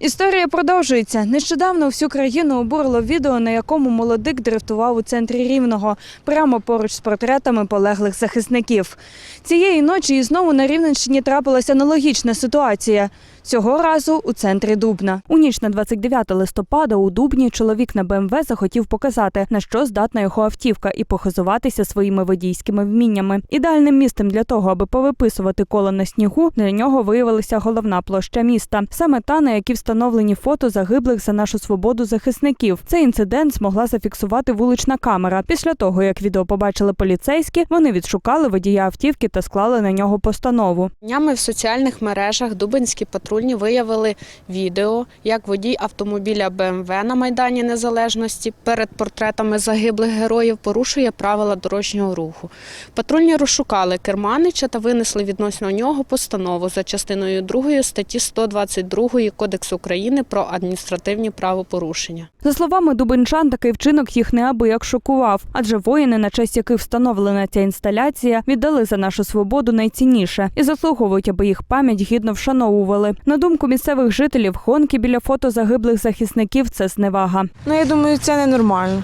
Історія продовжується. Нещодавно всю країну обурило відео, на якому молодик дрифтував у центрі Рівного, прямо поруч з портретами полеглих захисників. Цієї ночі і знову на Рівненщині трапилася аналогічна ситуація. Цього разу у центрі Дубна. У ніч на 29 листопада у Дубні чоловік на БМВ захотів показати, на що здатна його автівка, і похизуватися своїми водійськими вміннями. Ідеальним місцем для того, аби повиписувати коло на снігу, для нього виявилася головна площа міста, саме та, на якій встановлені фото загиблих за нашу свободу захисників. Цей інцидент змогла зафіксувати вулична камера. Після того, як відео побачили поліцейські, вони відшукали водія автівки та склали на нього постанову. Днями в соціальних мережах Дубинські патрульні виявили відео, як водій автомобіля БМВ на Майдані Незалежності перед портретами загиблих героїв порушує правила дорожнього руху. Патрульні розшукали керманича та винесли відносно нього постанову за частиною 2 статті 122 Кодексу України про адміністративні правопорушення. За словами дубинчан, такий вчинок їх неабияк шокував, адже воїни, на честь яких встановлена ця інсталяція, віддали за нашу свободу найцінніше і заслуговують, аби їх пам'ять гідно вшановували. На думку місцевих жителів, гонки біля фото загиблих захисників це зневага. Ну, я думаю, це ненормально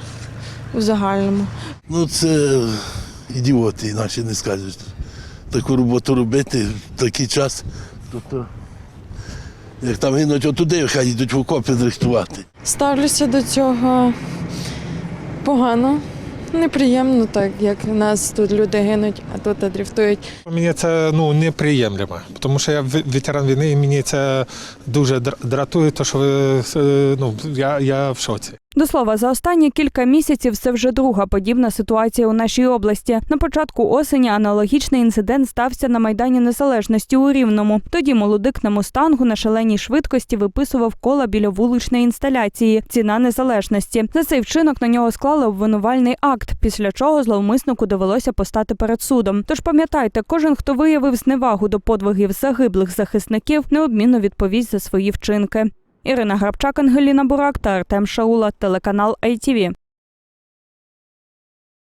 у загальному. Ну, це ідіоти, іначе не скажеш. Таку роботу робити в такий час. Тобто, як там гинуть отуди, хай йдуть в окопи дрихтувати. Ставлюся до цього погано, неприємно, так як у нас тут люди гинуть, а тут дрифтують. Мені це ну неприємлемо, тому що я ветеран війни, і мені це дуже дратує, то що ви, е, ну я, я в шоці. До слова, за останні кілька місяців це вже друга подібна ситуація у нашій області. На початку осені аналогічний інцидент стався на майдані Незалежності у Рівному. Тоді молодик на мустангу на шаленій швидкості виписував кола біля вуличної інсталяції. Ціна незалежності. За цей вчинок на нього склали обвинувальний акт, після чого зловмиснику довелося постати перед судом. Тож пам'ятайте, кожен, хто виявив зневагу до подвигів загиблих захисників, неодмінно відповість за свої вчинки. Ірина Грабчак, Ангеліна Бурак та Артем Шаула, телеканал ITV.